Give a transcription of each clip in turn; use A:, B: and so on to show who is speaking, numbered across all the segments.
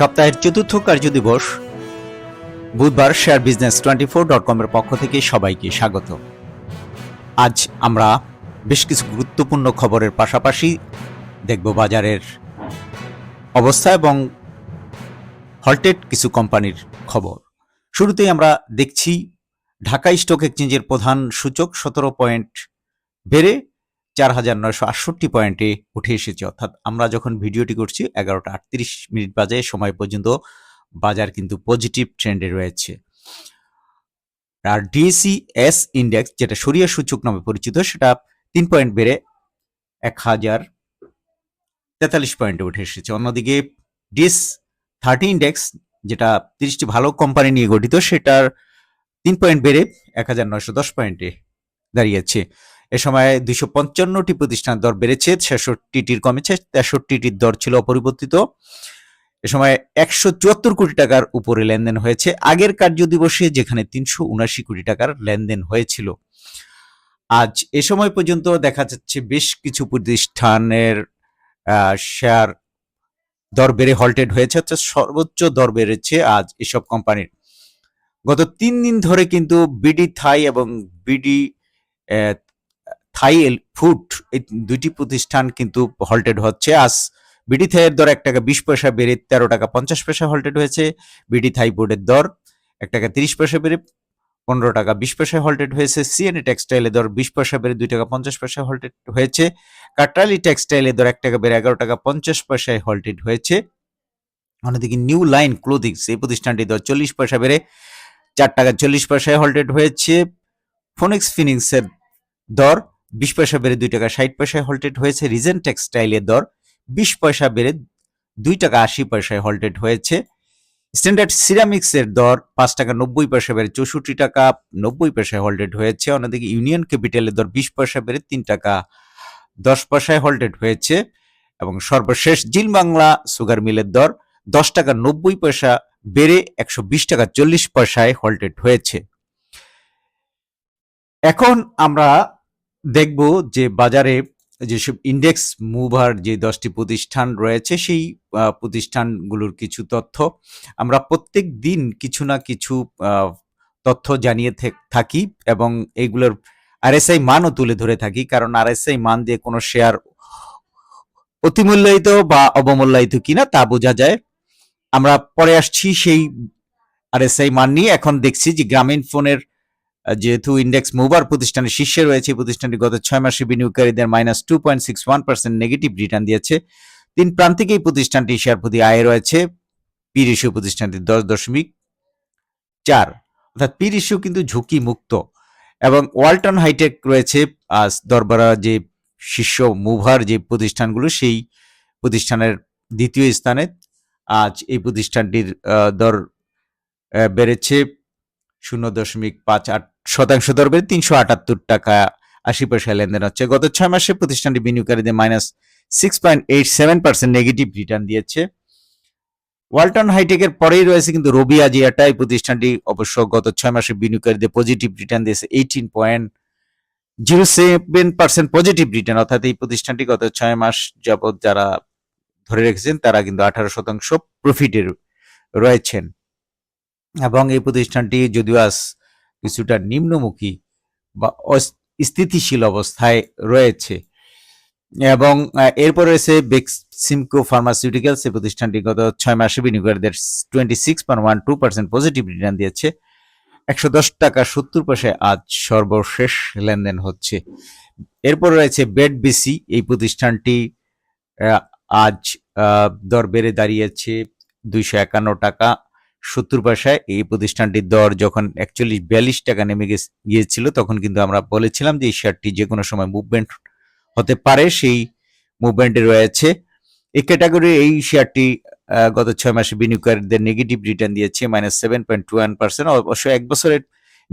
A: সপ্তাহের চতুর্থ কার্যদিবস বুধবার share business twenty four dot কমের পক্ষ থেকে সবাইকে স্বাগত আজ আমরা বেশ কিছু গুরুত্বপূর্ণ খবরের পাশাপাশি দেখব বাজারের অবস্থা এবং হল্টেড কিছু কোম্পানির খবর শুরুতেই আমরা দেখছি ঢাকা স্টক এক্সচেঞ্জের প্রধান সূচক সতেরো পয়েন্ট বেড়ে চার হাজার নয়শো আটষট্টি পয়েন্টে উঠে এসেছে অর্থাৎ আমরা যখন ভিডিওটি করছি এগারোটা আটত্রিশ মিনিট বাজে সময় পর্যন্ত বাজার কিন্তু পজিটিভ ট্রেন্ডে রয়েছে আর ডিএসি এস ইন্ডেক্স যেটা সরিয়া সূচক নামে পরিচিত সেটা তিন পয়েন্ট বেড়ে এক হাজার তেতাল্লিশ পয়েন্টে উঠে এসেছে অন্যদিকে ডিএস থার্টি ইন্ডেক্স যেটা তিরিশটি ভালো কোম্পানি নিয়ে গঠিত সেটার তিন পয়েন্ট বেড়ে এক হাজার নয়শো দশ পয়েন্টে দাঁড়িয়েছে এ সময় দুইশো পঞ্চান্নটি প্রতিষ্ঠানের দর বেড়েছে ছেষট্টিটির কমেছে তেষট্টিটির দর ছিল অপরিবর্তিত এ সময় একশো চুয়াত্তর কোটি টাকার উপরে লেনদেন হয়েছে আগের কার্য দিবসে যেখানে তিনশো উনাশি কোটি টাকার লেনদেন হয়েছিল আজ এ সময় পর্যন্ত দেখা যাচ্ছে বেশ কিছু প্রতিষ্ঠানের শেয়ার দর বেড়ে হল্টেড হয়েছে অর্থাৎ সর্বোচ্চ দর বেড়েছে আজ এসব কোম্পানির গত তিন দিন ধরে কিন্তু বিডি থাই এবং বিডি থাই ফুড এই দুইটি প্রতিষ্ঠান কিন্তু হল্টেড হচ্ছে আজ বিডি থাইয়ের দর এক টাকা বিশ পয়সা বেড়ে তেরো টাকা পঞ্চাশ পয়সা হল্টেড হয়েছে বিডি থাই বোর্ডের দর এক টাকা তিরিশ পয়সা বেড়ে পনেরো টাকা বিশ পয়সা হল্টেড হয়েছে সিএনএ টেক্সটাইলের দর বিশ পয়সা বেড়ে দুই টাকা পঞ্চাশ পয়সা হল্টেড হয়েছে কাটালি টেক্সটাইলের দর এক টাকা বেড়ে এগারো টাকা পঞ্চাশ পয়সায় হল্টেড হয়েছে অন্যদিকে নিউ লাইন ক্লোদিংস এই প্রতিষ্ঠানটি দর চল্লিশ পয়সা বেড়ে চার টাকা চল্লিশ পয়সায় হল্টেড হয়েছে ফোনিক্স ফিনিক্সের দর বিশ পয়সা বেড়ে দুই টাকা ষাট পয়সায় হলটেড হয়েছে রিজেন টেক্সটাইলের দর বিশ পয়সা বেড়ে দুই টাকা আশি পয়সায় হলটেড হয়েছে স্ট্যান্ডার্ড সিরামিক্সের দর পাঁচ টাকা নব্বই পয়সা বেড়ে চৌষট্টি টাকা নব্বই পয়সায় হলটেড হয়েছে অন্যদিকে ইউনিয়ন ক্যাপিটালের দর বিশ পয়সা বেড়ে তিন টাকা দশ পয়সায় হলটেড হয়েছে এবং সর্বশেষ জিন বাংলা সুগার মিলের দর দশ টাকা নব্বই পয়সা বেড়ে একশো বিশ টাকা চল্লিশ পয়সায় হলটেড হয়েছে এখন আমরা দেখব যে বাজারে যেসব ইন্ডেক্স মুভার যে দশটি প্রতিষ্ঠান রয়েছে সেই প্রতিষ্ঠানগুলোর কিছু তথ্য আমরা প্রত্যেক দিন কিছু না কিছু তথ্য জানিয়ে থাকি এবং এইগুলোর আরএসআই মানও তুলে ধরে থাকি কারণ আরএসআই মান দিয়ে কোনো শেয়ার অতিমূল্যায়িত বা অবমূল্যায়িত কিনা তা বোঝা যায় আমরা পরে আসছি সেই আরএসআই মান নিয়ে এখন দেখছি যে গ্রামীণ ফোনের যেহেতু ইন্ডেক্স মুভার প্রতিষ্ঠানের শীর্ষে রয়েছে প্রতিষ্ঠানটি গত ছয় মাসে বিনিয়োগকারীদের minus two point six one percent negative return দিয়েছে তিন এই প্রতিষ্ঠানটি শেয়ার প্রতি আয় রয়েছে পি প্রতিষ্ঠানটি দশ দশমিক চার অর্থাৎ পি কিন্তু ঝুঁকি মুক্ত এবং ওয়ালটন হাইটেক রয়েছে দরবারা যে শীর্ষ মুভার যে প্রতিষ্ঠানগুলো সেই প্রতিষ্ঠানের দ্বিতীয় স্থানে আজ এই প্রতিষ্ঠানটির দর বেড়েছে শূন্য দশমিক পাঁচ আট শতাংশ দর বেড়ে তিনশো আটাত্তর টাকা আশি পয়সা লেনদেন হচ্ছে গত ছয় মাসে প্রতিষ্ঠানটি বিনিয়োগকারীদের minus six point eight seven percent negative return দিয়েছে ওয়ালটন হাইটেকের পরেই রয়েছে কিন্তু রবি আজিয়াটা এই প্রতিষ্ঠানটি অবশ্য গত ছয় মাসে বিনিয়োগকারীদের পজিটিভ রিটার্ন দিয়েছে eighteen point zero seven percent positive return অর্থাৎ এই প্রতিষ্ঠানটি গত ছয় মাস যাবৎ যারা ধরে রেখেছেন তারা কিন্তু আঠারো শতাংশ প্রফিটের রয়েছেন এবং এই প্রতিষ্ঠানটি যদিও আজ কিছুটা নিম্নমুখী বা স্থিতিশীল অবস্থায় রয়েছে এবং এরপর রয়েছে বেক্সিমকো ফার্মাসিউটিক্যালস এই প্রতিষ্ঠানটি গত ছয় মাসে বিনিয়োগকারীদের twenty six point one two percent positive return দিয়েছে একশো দশ টাকা সত্তর পয়সায় আজ সর্বশেষ লেনদেন হচ্ছে এরপর রয়েছে বেড বিসি এই প্রতিষ্ঠানটি আজ দর বেড়ে দাঁড়িয়েছে দুইশো একান্ন টাকা সত্তর পয়সায় এই প্রতিষ্ঠানটির দর যখন একচল্লিশ বিয়াল্লিশ টাকা নেমে গিয়েছিল তখন কিন্তু আমরা বলেছিলাম যে এই শেয়ারটি যে কোনো সময় মুভমেন্ট হতে পারে সেই মুভমেন্টে রয়েছে এই ক্যাটাগরির এই শেয়ারটি গত ছয় মাসে বিনিয়োগকারীদের নেগেটিভ রিটার্ন দিয়েছে minus seven point two one percent অবশ্য এক বছরের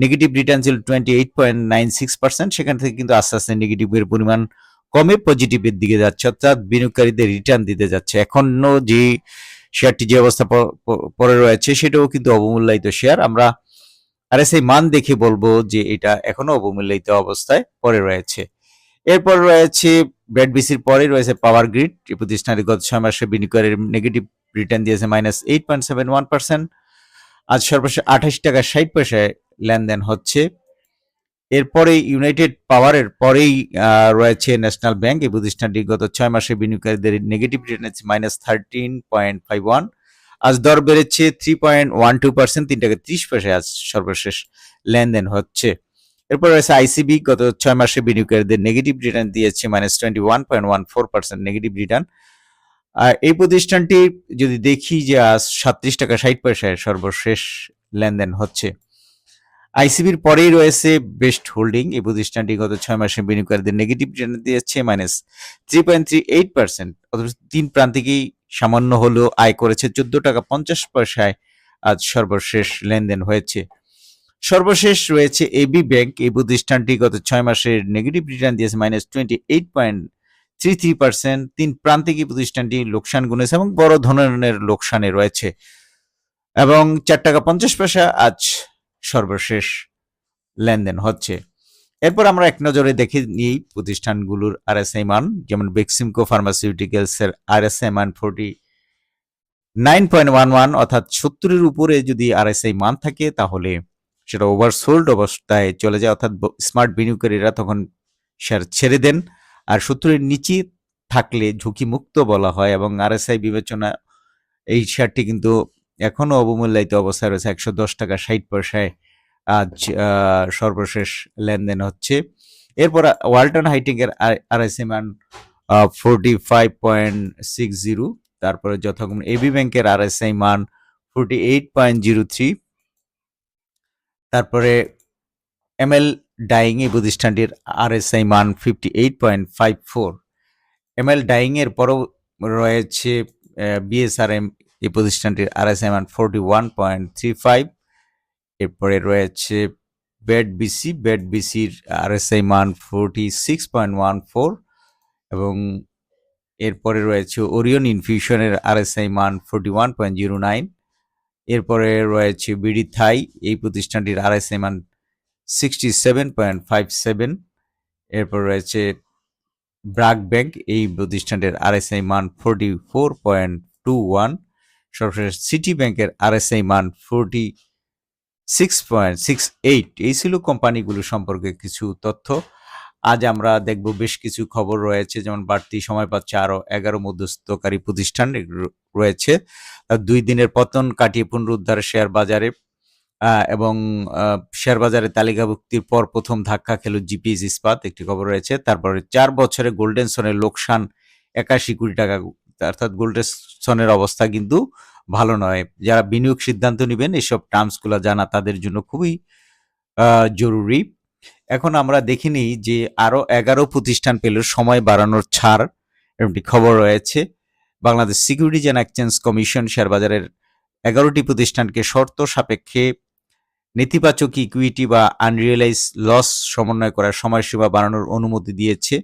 A: নেগেটিভ রিটার্ন ছিল twenty eight point nine six percent সেখান থেকে কিন্তু আস্তে আস্তে নেগেটিভের পরিমাণ কমে পজিটিভের দিকে যাচ্ছে অর্থাৎ বিনিয়োগকারীদের রিটার্ন দিতে যাচ্ছে এখনও যে শেয়ারটি যে অবস্থা পরে রয়েছে সেটাও কিন্তু অবমূল্যায়িত শেয়ার আমরা আর সেই মান দেখে বলবো যে এটা এখনো অবমূল্যায়িত অবস্থায় পরে রয়েছে এরপর রয়েছে বিসির পরে রয়েছে পাওয়ার গ্রিড এই প্রতিষ্ঠানটি গত ছয় মাসে বিনিয়োগের নেগেটিভ রিটার্ন দিয়েছে minus eight point seven one percent আজ সর্বশেষ আঠাশ টাকা ষাট পয়সায় লেনদেন হচ্ছে এরপরে ইউনাইটেড পাওয়ারের পরেই রয়েছে ন্যাশনাল ব্যাংক এই প্রতিষ্ঠানটি গত ছয় মাসে বিনিয়োগকারীদের negative return minus thirteen point five one আজ দর বেড়েছে three point one two percent তিন টাকা ত্রিশ পয়সায় আজ সর্বশেষ লেনদেন হচ্ছে এরপর রয়েছে আইসিবি গত ছয় মাসে বিনিয়োগকারীদের নেগেটিভ রিটার্ন দিয়েছে minus twenty one point one four percent negative return আর এই প্রতিষ্ঠানটি যদি দেখি যে আজ সাত্রিশ টাকা ষাট পয়সায় সর্বশেষ লেনদেন হচ্ছে আইসিবির পরেই রয়েছে বেস্ট হোল্ডিং এই প্রতিষ্ঠানটি গত ছয় মাসে বিনিয়োগকারীদের নেগেটিভ রিটার্ন দিয়েছে minus three point three eight percent অথচ তিন প্রান্তিকেই সামান্য হলেও আয় করেছে চোদ্দ টাকা পঞ্চাশ পয়সায় আজ সর্বশেষ লেনদেন হয়েছে সর্বশেষ রয়েছে এবি ব্যাংক এই প্রতিষ্ঠানটি গত ছয় মাসের নেগেটিভ রিটার্ন দিয়েছে minus twenty eight point three three percent তিন প্রান্তিক প্রতিষ্ঠানটি লোকসান গুনেছে এবং বড় ধরনের লোকসানে রয়েছে এবং চার টাকা পঞ্চাশ পয়সা আজ সর্বশেষ লেনদেন হচ্ছে এরপর আমরা এক নজরে দেখে নিই প্রতিষ্ঠানগুলোর আর এস মান যেমন বেক্সিমকো ফার্মাসিউটিক্যালসের আর এস মান forty nine point one one অর্থাৎ সত্তরের উপরে যদি আর এস মান থাকে তাহলে সেটা ওভারসোল্ড অবস্থায় চলে যায় অর্থাৎ স্মার্ট বিনিয়োগকারীরা তখন শেয়ার ছেড়ে দেন আর সত্তরের নিচে থাকলে ঝুঁকিমুক্ত বলা হয় এবং আর এস আই বিবেচনা এই শেয়ারটি কিন্তু এখনো অবমূল্যায়িত অবস্থায় রয়েছে একশো দশ টাকা ষাট পয়সায় আজ সর্বশেষ লেনদেন হচ্ছে এরপর ওয়ালটন হাইটেকের RSM forty five point six zero তারপরে যথাক্রমে এবি ব্যাংকের আই মান forty eight point zero three তারপরে এমএল ডাইং এই প্রতিষ্ঠানটির আই মান fifty eight point five four M dyeing ডাইংয়ের পরও রয়েছে বিএসআরএম এই প্রতিষ্ঠানটির RS amount forty one point three five এরপরে রয়েছে বেড বিসি বেড বিসির আর আই মান forty six point one four এবং এরপরে রয়েছে ওরিয়ন ইনফিউশনের আর আই মান forty one point zero nine এরপরে রয়েছে বিডি থাই এই প্রতিষ্ঠানটির আর এস আই মান sixty seven point five seven এরপর রয়েছে ব্রাক ব্যাংক এই প্রতিষ্ঠানটির আর আই মান forty four point two one সর্বশেষ সিটি ব্যাংকের আরএসআই মান forty six point six eight এই ছিল কোম্পানিগুলো সম্পর্কে কিছু তথ্য আজ আমরা দেখব বেশ কিছু খবর রয়েছে যেমন বাড়তি সময় পাচ্ছে আরও এগারো মধ্যস্থকারী প্রতিষ্ঠান রয়েছে দুই দিনের পতন কাটিয়ে পুনরুদ্ধার শেয়ার বাজারে এবং শেয়ার বাজারে তালিকাভুক্তির পর প্রথম ধাক্কা খেল জিপিএস ইস্পাত একটি খবর রয়েছে তারপরে চার বছরে গোল্ডেন সোনের লোকসান একাশি কোটি টাকা অর্থাৎ গোল্ডেসনের অবস্থা কিন্তু ভালো নয় যারা বিনিয়োগ সিদ্ধান্ত নেবেন এসব টার্মসগুলো জানা তাদের জন্য খুবই জরুরি এখন আমরা দেখিনি যে আরও এগারো প্রতিষ্ঠান পেল সময় বাড়ানোর ছাড় এমনটি খবর রয়েছে Bangladesh Securities and Exchange Commission শেয়ারবাজারের এগারোটি প্রতিষ্ঠানকে শর্ত সাপেক্ষে নেতিবাচক ইকুইটি বা আনরিয়েলাইজ লস সমন্বয় করার সময়সীমা বাড়ানোর অনুমতি দিয়েছে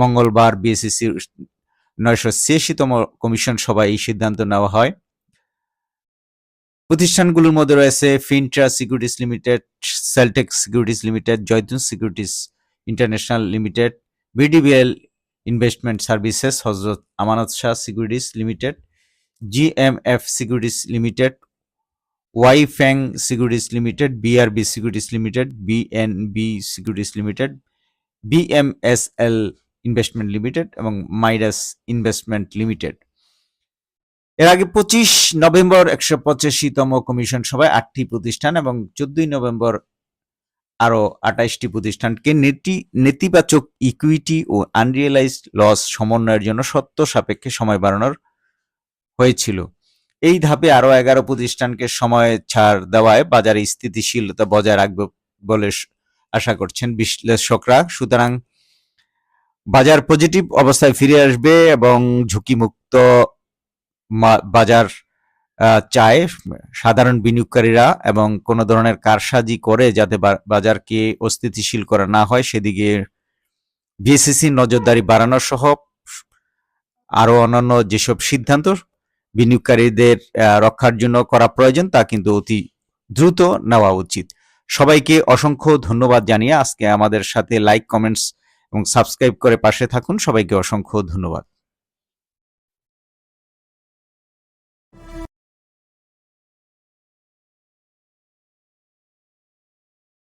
A: মঙ্গলবার বিএসএসির নয়শো ছিয়াশিতম কমিশন সভায় এই সিদ্ধান্ত নেওয়া হয় প্রতিষ্ঠানগুলোর মধ্যে রয়েছে Fintra Securities Limited Celltech Securities Limited জয়দুন Securities International Limited BDBL Investment Services Hazrat Amanat Shah Securities Limited GMF Securities Limited ওয়াই ফ্যাং Securities Limited BRB Securities Limited BNB Securities Limited BMSL Investment Limited এবং মাইরাস ইনভেস্টমেন্ট লিমিটেড এর আগে পঁচিশ নভেম্বর একশো পঁচাশিতম কমিশন সভায় আটটি প্রতিষ্ঠান এবং চোদ্দই নভেম্বর আরও আটাইশটি প্রতিষ্ঠানকে নেতি নেতিবাচক ইকুইটি ও আনরিয়েলাইজড লস সমন্বয়ের জন্য সত্য সাপেক্ষে সময় বাড়ানোর হয়েছিল এই ধাপে আরও এগারো প্রতিষ্ঠানকে সময় ছাড় দেওয়ায় বাজারে স্থিতিশীলতা বজায় রাখবে বলে আশা করছেন বিশ্লেষকরা সুতরাং বাজার পজিটিভ অবস্থায় ফিরে আসবে এবং ঝুঁকিমুক্ত বাজার চায় সাধারণ বিনিয়োগকারীরা এবং কোনো ধরনের কারসাজি করে যাতে বাজারকে অস্থিতিশীল করা না হয় সেদিকে বিএসিসি নজরদারি বাড়ানো সহ আরও অন্যান্য যেসব সিদ্ধান্ত বিনিয়োগকারীদের রক্ষার জন্য করা প্রয়োজন তা কিন্তু অতি দ্রুত নেওয়া উচিত সবাইকে অসংখ্য ধন্যবাদ জানিয়ে আজকে আমাদের সাথে লাইক কমেন্টস এবং সাবস্ক্রাইব করে পাশে থাকুন সবাইকে অসংখ্য ধন্যবাদ